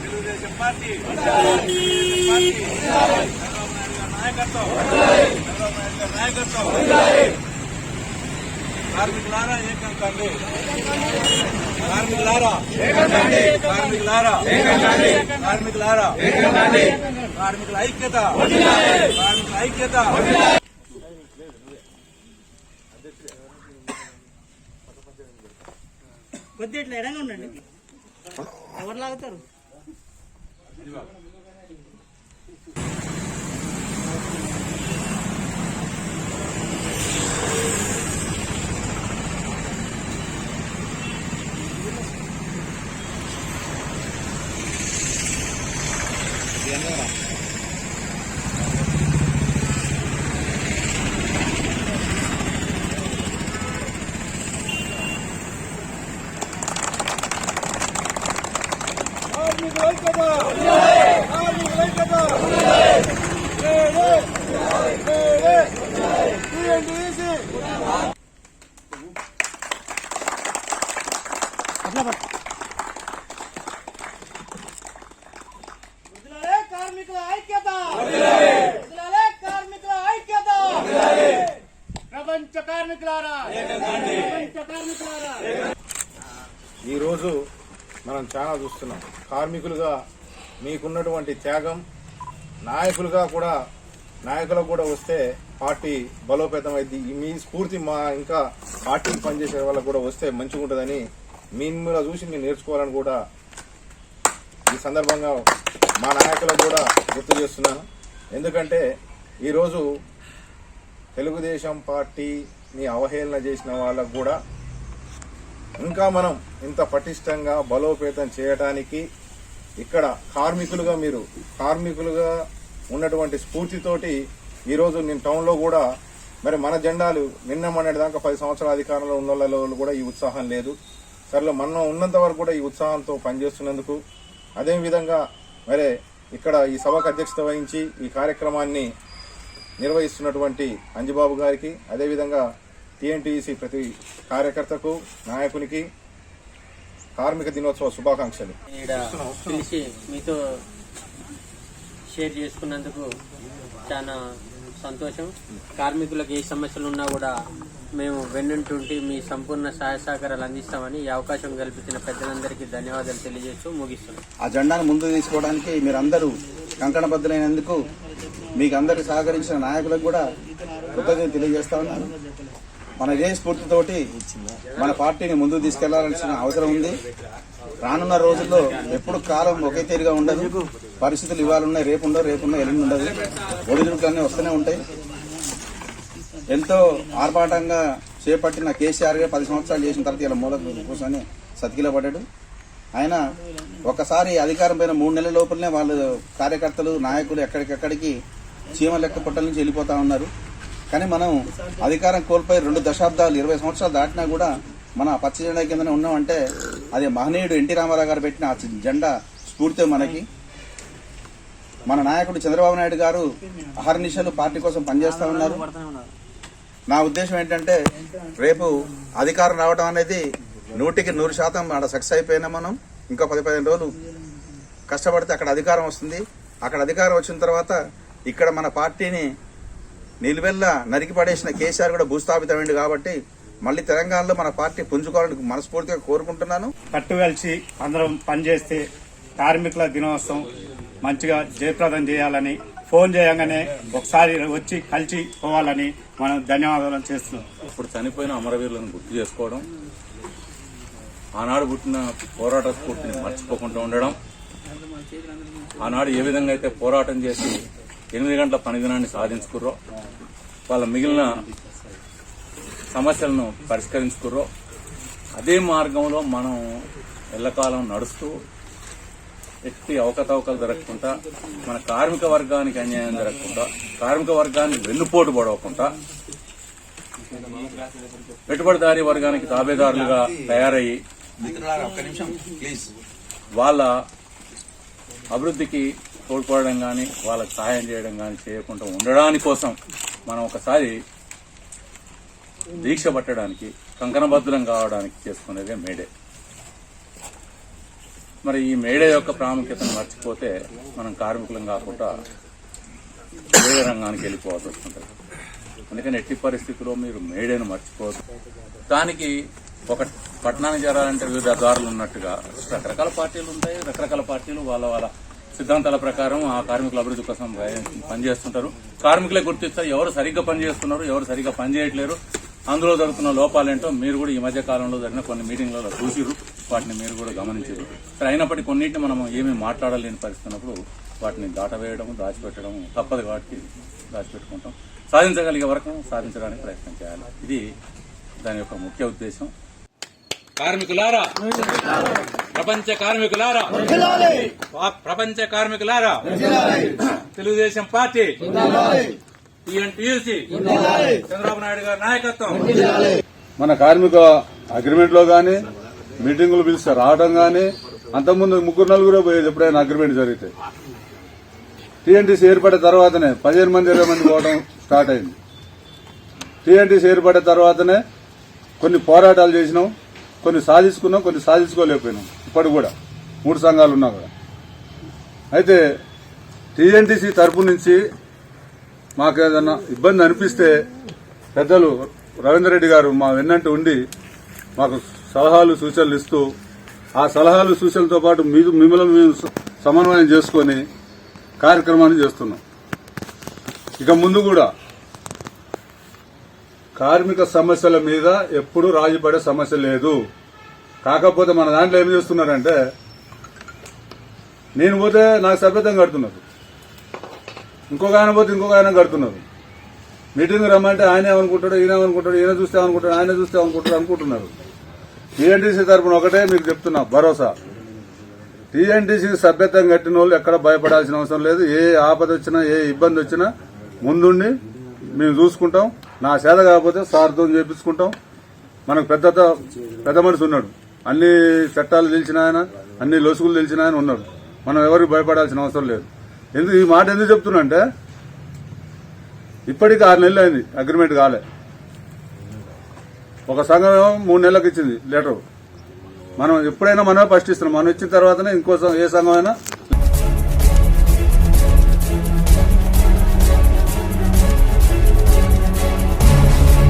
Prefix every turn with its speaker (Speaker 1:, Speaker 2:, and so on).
Speaker 1: Telugu Desam party నాయకత్వం నాయకత్వం కార్మికులారా ఏకం కండి కార్మికులారా? కార్మికులారా? కార్మికులారా? కార్మికుల ఐక్యత? కార్మికుల ఐక్యత?
Speaker 2: కొద్దిగా ఇట్లా ఎడంగా ఉండండి. ఎవరు లాగుతారు? కార్మికుల ఐక్యత వదిలాలే కార్మికుల ఐక్యత ప్రపంచ కార్మికులారా ప్రపంచ కార్మికులారా
Speaker 3: ఈరోజు మనం చాలా చూస్తున్నాం. కార్మికులుగా మీకున్నటువంటి త్యాగం నాయకులుగా కూడా నాయకులకు కూడా వస్తే పార్టీ బలోపేతం అయింది మీ స్ఫూర్తి మా ఇంకా పార్టీకి పనిచేసే వాళ్ళకు కూడా వస్తే మంచిగా ఉంటుందని మిమ్మల్ని చూసి మేము నేర్చుకోవాలని కూడా ఈ సందర్భంగా మా నాయకులకు కూడా గుర్తు చేస్తున్నాను. ఎందుకంటే ఈరోజు తెలుగుదేశం పార్టీని అవహేళన చేసిన వాళ్ళకు కూడా ఇంకా మనం ఇంత పటిష్టంగా బలోపేతం చేయటానికి ఇక్కడ కార్మికులుగా మీరు కార్మికులుగా ఉన్నటువంటి స్ఫూర్తితోటి ఈరోజు నేను టౌన్లో కూడా మరి మన జెండాలు నిన్న మొన్నటి దాకా పది సంవత్సరాల అధికారంలో ఉన్న కూడా ఈ ఉత్సాహం లేదు. సరేలే మనం ఉన్నంత వరకు కూడా ఈ ఉత్సాహంతో పనిచేస్తున్నందుకు అదే విధంగా మరి ఇక్కడ ఈ సభకు అధ్యక్షత వహించి ఈ కార్యక్రమాన్ని నిర్వహిస్తున్నటువంటి అంజబాబు గారికి అదేవిధంగా టీఎన్టీసీ ప్రతి కార్యకర్తకు నాయకునికి కార్మిక దినోత్సవ శుభాకాంక్షలు.
Speaker 4: పిలిచి మీతో షేర్ చేసుకున్నందుకు చాలా సంతోషం. కార్మికులకు ఏ సమస్యలు ఉన్నా కూడా మేము వెన్నుంటుంటి మీ సంపూర్ణ సహాయ సహకారాలు అందిస్తామని ఈ అవకాశం కల్పించిన పెద్దలందరికీ ధన్యవాదాలు తెలియజేస్తూ ముగిస్తున్నాం.
Speaker 5: ఆ జెండాను ముందుకు తీసుకోవడానికి మీరందరూ కంకణబద్దులైనందుకు మీకు అందరికి సహకరించిన నాయకులకు కూడా కృతజ్ఞత తెలియజేస్తా ఉన్నాను. మన ఇదే స్ఫూర్తితోటి మన పార్టీని ముందుకు తీసుకెళ్ళాల్సిన అవసరం ఉంది. రానున్న రోజుల్లో ఎప్పుడు కాలం ఒకే తీరుగా ఉండదు. పరిస్థితులు ఇవాళ ఉన్నాయి రేపు ఉండవు రేపు ఉన్నా ఎల్లుండి ఉండదు ఒడిదుడుకులన్నీ వస్తూనే ఉంటాయి. ఎంతో ఆర్భాటంగా చేపట్టిన కేసీఆర్ గారు పది సంవత్సరాలు చేసిన తర్వాత ఇలా మూల కూర్చొని సతికిల పడ్డాడు. ఆయన ఒకసారి అధికారం పైన మూడు నెలల లోపలనే వాళ్ళు కార్యకర్తలు నాయకులు ఎక్కడికెక్కడికి చీమ లెక్క పుట్టల నుంచి వెళ్ళిపోతా ఉన్నారు. కానీ మనం అధికారం కోల్పోయి రెండు దశాబ్దాలు ఇరవై సంవత్సరాలు దాటినా కూడా మన పచ్చ జెండా కిందనే ఉన్నామంటే అది మహనీయుడు ఎన్టీ రామారావు గారు పెట్టిన ఆ జెండా స్ఫూర్తి మనకి. మన నాయకుడు చంద్రబాబు నాయుడు గారు అహర్నిశలు పార్టీ కోసం పనిచేస్తా ఉన్నారు. నా ఉద్దేశం ఏంటంటే రేపు అధికారం రావడం అనేది నూటికి నూరు శాతం అక్కడ సక్సెస్ అయిపోయినా మనం ఇంకా పది పదిహేను రోజులు కష్టపడితే అక్కడ అధికారం వస్తుంది. అక్కడ అధికారం వచ్చిన తర్వాత ఇక్కడ మన పార్టీని నిలువెల్ల నరికి పడేసిన కేసీఆర్ కూడా భూస్థాపితమైంది కాబట్టి మళ్ళీ తెలంగాణలో మన పార్టీ పుంజుకోవాలని మనస్ఫూర్తిగా కోరుకుంటున్నాను.
Speaker 6: కట్టు కలిసి అందరం పనిచేస్తే కార్మికుల దినోత్సవం మంచిగా జయప్రదం చేయాలని ఫోన్ చేయగానే ఒకసారి వచ్చి కలిసి పోవాలని మనం ధన్యవాదాలు చేస్తున్నాం.
Speaker 1: ఇప్పుడు చనిపోయిన అమరవీరులను గుర్తు చేసుకోవడం ఆనాడు పుట్టిన పోరాట స్ఫూర్తిని మర్చిపోకుండా ఉండడం ఆనాడు ఏ విధంగా అయితే పోరాటం చేసి ఎనిమిది గంటల పని దినాన్ని సాధించుకుర్రో వాళ్ళ మిగిలిన సమస్యలను పరిష్కరించుకుర్రో అదే మార్గంలో మనం ఎల్లకాలం నడుస్తూ ఎట్టి అవకతవకలు జరగకుండా మన కార్మిక వర్గానికి అన్యాయం జరగకుండా కార్మిక వర్గానికి వెన్నుపోటు పడవకుండా పెట్టుబడిదారీ వర్గానికి తాబేదారులుగా తయారయ్యి వాళ్ళ అభివృద్ధికి తోడ్పడడం కానీ వాళ్ళకి సహాయం చేయడం కానీ చేయకుండా ఉండడానికి కోసం మనం ఒకసారి దీక్ష పట్టడానికి కంకణబద్ధులం కావడానికి చేసుకునేదే మేడే. మరి ఈ మేడే యొక్క ప్రాముఖ్యతను మర్చిపోతే మనం కార్మికులం కాకుండా వేరే రంగానికి వెళ్ళిపోవాల్సి వస్తుంటుంది. అందుకని ఎట్టి పరిస్థితుల్లో మీరు మేడేను మర్చిపోవద్దు. దానికి ఒక పట్టణానికి చేరాలంటే వివిధ దారులు ఉన్నట్టుగా రకరకాల పార్టీలు ఉంటాయి రకరకాల పార్టీలు వాళ్ళ వాళ్ళ సిద్ధాంతాల ప్రకారం ఆ కార్మికుల అభివృద్ధి కోసం పనిచేస్తుంటారు. కార్మికులే గుర్తిస్తారు ఎవరు సరిగ్గా పనిచేస్తున్నారు ఎవరు సరిగ్గా పనిచేయట్లేరు. అందులో జరుగుతున్న లోపాలేంటో మీరు కూడా ఈ మధ్య కాలంలో జరిగిన కొన్ని మీటింగ్లలో చూసిరు వాటిని మీరు కూడా గమనించారు సరే అయినప్పటికీ కొన్నింటిని మనం ఏమీ మాట్లాడలేని పరిస్థితున్నప్పుడు వాటిని దాటవేయడం దాచిపెట్టడం తప్పదు కాబట్టి దాచిపెట్టుకుంటాం. సాధించగలిగే వరకు సాధించడానికి ప్రయత్నం చేయాలి. ఇది దాని యొక్క ముఖ్య ఉద్దేశం. కార్మికులారా? ప్రపంచ కార్మికులారా? ప్రపంచ కార్మికులారా? తెలుగుదేశం పార్టీ? టీఎన్టీయూసీ? చంద్రబాబు నాయుడు గారి నాయకత్వం?
Speaker 7: మన కార్మిక అగ్రిమెంట్లో గానీ మీటింగులు పిలిస్తే రావడం గానీ అంతకుముందు ముగ్గురు నలుగురు పోయేది ఎప్పుడైనా అగ్రిమెంట్ జరిగితే. టీఎన్టీసీ ఏర్పడిన తర్వాతనే పదిహేను మంది ఇరవై మంది పోవడం స్టార్ట్ అయింది. టీఎన్టీసీ ఏర్పడిన తర్వాతనే కొన్ని పోరాటాలు చేసినాం. కొన్ని సాధించుకున్నాం కొన్ని సాధించుకోలేకపోయినాం. ఇప్పటి కూడా. మూడు సంఘాలు ఉన్నా కూడా. అయితే టీఎన్టీసీ తరపు నుంచి మాకు ఏదన్నా ఇబ్బంది అనిపిస్తే పెద్దలు రవీందర్ రెడ్డి గారు మా వెన్నంటి ఉండి మాకు సలహాలు సూచనలు ఇస్తూ ఆ సలహాలు సూచనలతో పాటు మీరు మిమ్మల్ని మేము సమన్వయం చేసుకొని కార్యక్రమాన్ని చేస్తున్నాం. ఇక ముందు కూడా కార్మిక సమస్యల మీద ఎప్పుడు రాజీపడే సమస్య లేదు. కాకపోతే మన దాంట్లో ఏం చేస్తున్నారంటే నేను పోతే నాకు సభ్యతం కడుతున్నారు. ఇంకొక ఆయన పోతే ఇంకొక ఆయన కడుతున్నారు. మీటింగ్ రమ్మంటే ఆయన ఏమనుకుంటాడు ఈయన ఏమనుకుంటాడు ఈయన చూస్తే అనుకుంటాడు ఆయన చూస్తే అనుకుంటాడు అనుకుంటున్నారు. టీఎన్టీసీ తరఫున ఒకటే మీకు చెప్తున్నా భరోసా. టీఎన్టీసీ సభ్యత్వం కట్టిన వాళ్ళు ఎక్కడ భయపడాల్సిన అవసరం లేదు. ఏ ఆపద వచ్చినా ఏ ఇబ్బంది వచ్చినా ముందుండి మేము చూసుకుంటాం. నా సేద కాకపోతే సార్తో చేపించుకుంటాం. మనకు పెద్ద పెద్ద మనిషి ఉన్నాడు. అన్ని చట్టాలు తెలిసిన ఆయన అన్ని లొసుగులు తెలిసిన ఆయన ఉన్నాడు. మనం ఎవరికి భయపడాల్సిన అవసరం లేదు. ఎందుకు ఈ మాట ఎందుకు చెప్తున్నా అంటే ఇప్పటికి ఆరు నెలలు అయింది అగ్రిమెంట్ కాలే. ఒక సంఘం ఏమో మూడు నెలలకు ఇచ్చింది లెటర్. మనం ఎప్పుడైనా మనమే ఫస్ట్ ఇస్తున్నాం మనం ఇచ్చిన తర్వాతనే ఇంకో ఏ సంఘం అయినా